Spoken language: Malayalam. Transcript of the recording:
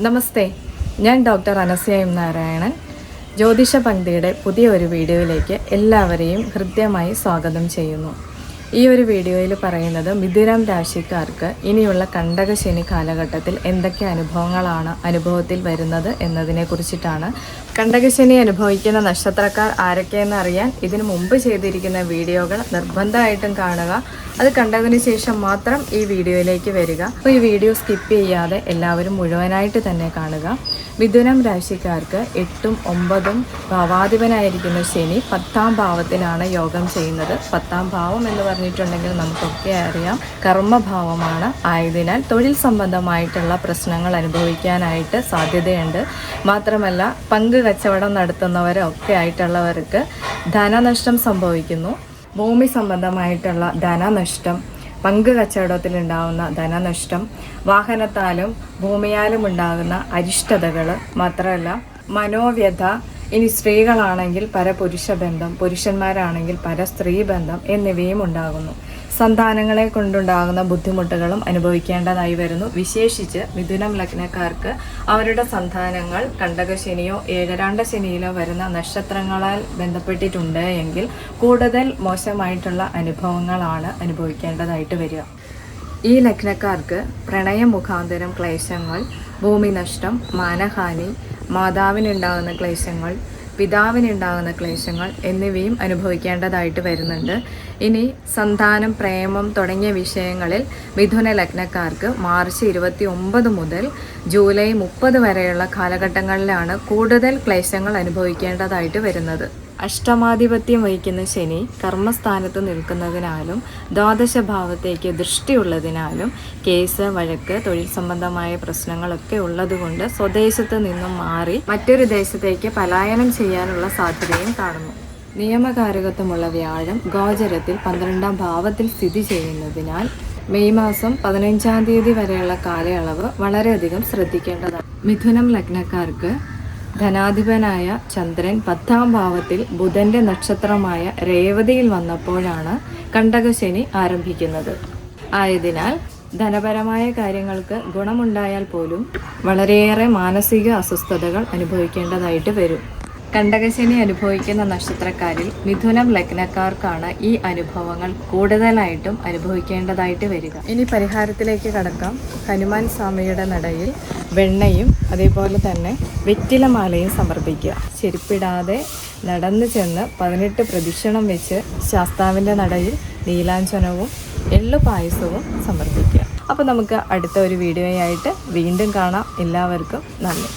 നമസ്തേ ഞാൻ ഡോക്ടർ അനസ്യ എം നാരായണൻ. ജ്യോതിഷ പങ്ക്തിയുടെ പുതിയ ഒരു വീഡിയോയിലേക്ക് എല്ലാവരെയും ഹൃദ്യമായി സ്വാഗതം ചെയ്യുന്നു. ഈ ഒരു വീഡിയോയിൽ പറയുന്നത് മിഥുനം രാശിക്കാർക്ക് ഇനിയുള്ള കണ്ടക ശനി കാലഘട്ടത്തിൽ എന്തൊക്കെ അനുഭവങ്ങളാണ് അനുഭവത്തിൽ വരുന്നത് എന്നതിനെ കുറിച്ചിട്ടാണ്. കണ്ടകശനി അനുഭവിക്കുന്ന നക്ഷത്രക്കാർ ആരൊക്കെയെന്ന് അറിയാൻ ഇതിനു മുമ്പ് ചെയ്തിരിക്കുന്ന വീഡിയോകൾ നിർബന്ധമായിട്ടും കാണുക. അത് കണ്ടതിന് ശേഷം മാത്രം ഈ വീഡിയോയിലേക്ക് വരിക. അപ്പോൾ ഈ വീഡിയോ സ്കിപ്പ് ചെയ്യാതെ എല്ലാവരും മുഴുവനായിട്ട് തന്നെ കാണുക. മിഥുനം രാശിക്കാർക്ക് എട്ടും ഒമ്പതും ഭാവാധിപനായിരിക്കുന്ന ശനി പത്താം ഭാവത്തിലാണ് യോഗം ചെയ്യുന്നത്. പത്താം ഭാവം എന്ന് പറഞ്ഞിട്ടുണ്ടെങ്കിൽ നമുക്കൊക്കെ അറിയാം. കർമ്മഭാവമാണ്. ആയതിനാൽ തൊഴിൽ സംബന്ധമായിട്ടുള്ള പ്രശ്നങ്ങൾ അനുഭവിക്കാനായിട്ട് സാധ്യതയുണ്ട്. മാത്രമല്ല പങ്ക് കച്ചവടം നടത്തുന്നവരൊക്കെ ആയിട്ടുള്ളവർക്ക് ധനനഷ്ടം സംഭവിക്കുന്നു. ഭൂമി സംബന്ധമായിട്ടുള്ള ധനനഷ്ടം പങ്ക് കച്ചവടത്തിലുണ്ടാവുന്ന ധനനഷ്ടം വാഹനത്താലും ഭൂമിയാലും ഉണ്ടാകുന്ന അരിഷ്ടതകൾ മാത്രമല്ല മനോവ്യഥ ഇനി സ്ത്രീകളാണെങ്കിൽ പരപുരുഷ ബന്ധം പുരുഷന്മാരാണെങ്കിൽ പരസ്ത്രീ ബന്ധം എന്നിവയും ഉണ്ടാകുന്നു. സന്താനങ്ങളെ കൊണ്ടുണ്ടാകുന്ന ബുദ്ധിമുട്ടുകളും അനുഭവിക്കേണ്ടതായി വരുന്നു. വിശേഷിച്ച് മിഥുനം ലഗ്നക്കാർക്ക് അവരുടെ സന്താനങ്ങൾ കണ്ടകശനിയോ ഏഴരാണ്ട ശനിയിലോ വരുന്ന നക്ഷത്രങ്ങളാൽ ബന്ധപ്പെട്ടിട്ടുണ്ട് എങ്കിൽ കൂടുതൽ മോശമായിട്ടുള്ള അനുഭവങ്ങളാണ് അനുഭവിക്കേണ്ടതായിട്ട് വരിക. ഈ ലഗ്നക്കാർക്ക് പ്രണയ മുഖാന്തരം ക്ലേശങ്ങൾ ഭൂമി നഷ്ടം മാനഹാനി മാതാവിനുണ്ടാകുന്ന ക്ലേശങ്ങൾ പിതാവിനുണ്ടാകുന്ന ക്ലേശങ്ങൾ എന്നിവയും അനുഭവിക്കേണ്ടതായിട്ട് വരുന്നുണ്ട്. ഇനി സന്താനം പ്രേമം തുടങ്ങിയ വിഷയങ്ങളിൽ മിഥുന ലഗ്നക്കാർക്ക് മാർച്ച് ഇരുപത്തി ഒമ്പത് മുതൽ ജൂലൈ മുപ്പത് വരെയുള്ള കാലഘട്ടങ്ങളിലാണ് കൂടുതൽ ക്ലേശങ്ങൾ അനുഭവിക്കേണ്ടതായിട്ട് വരുന്നത്. അഷ്ടമാധിപത്യം വഹിക്കുന്ന ശനി കർമ്മസ്ഥാനത്ത് നിൽക്കുന്നതിനാലും ഭാവത്തേക്ക് ദൃഷ്ടിയുള്ളതിനാലും കേസ് വഴക്ക് തൊഴിൽ സംബന്ധമായ പ്രശ്നങ്ങളൊക്കെ ഉള്ളതുകൊണ്ട് സ്വദേശത്ത് നിന്നും മാറി മറ്റൊരു ദേശത്തേക്ക് പലായനം ചെയ്യാനുള്ള സാധ്യതയും കാണുന്നു. നിയമകാരകത്വമുള്ള വ്യാഴം ഗോചരത്തിൽ പന്ത്രണ്ടാം ഭാവത്തിൽ സ്ഥിതി ചെയ്യുന്നതിനാൽ മെയ് മാസം പതിനഞ്ചാം തീയതി വരെയുള്ള കാലയളവ് വളരെയധികം ശ്രദ്ധിക്കേണ്ടതാണ്. മിഥുനം ലഗ്നക്കാർക്ക് ധനാധിപനായ ചന്ദ്രൻ പത്താം ഭാവത്തിൽ ബുധന്റെ നക്ഷത്രമായ രേവതിയിൽ വന്നപ്പോഴാണ് കണ്ടകശനി ആരംഭിക്കുന്നത്. ആയതിനാൽ ധനപരമായ കാര്യങ്ങൾക്ക് ഗുണമുണ്ടായാൽ പോലും വളരെയേറെ മാനസിക അസ്വസ്ഥതകൾ അനുഭവിക്കേണ്ടതായിട്ട് വരും. കണ്ടകശനി അനുഭവിക്കുന്ന നക്ഷത്രക്കാരിൽ മിഥുനം ലഗ്നക്കാർക്കാണ് ഈ അനുഭവങ്ങൾ കൂടുതലായിട്ടും അനുഭവിക്കേണ്ടതായിട്ട് വരിക. ഇനി പരിഹാരത്തിലേക്ക് കടക്കാം. ഹനുമാൻ സ്വാമിയുടെ നടയിൽ വെണ്ണയും അതേപോലെ തന്നെ വെറ്റിലമാലയും സമർപ്പിക്കുക. ചെരുപ്പിടാതെ നടന്നു ചെന്ന് പതിനെട്ട് പ്രദക്ഷിണം വെച്ച് ശാസ്താവിന്റെ നടയിൽ നീലാഞ്ചനവും എള്ളു പായസവും സമർപ്പിക്കുക. അപ്പോൾ നമുക്ക് അടുത്ത ഒരു വീഡിയോയായിട്ട് വീണ്ടും കാണാം. എല്ലാവർക്കും നന്ദി.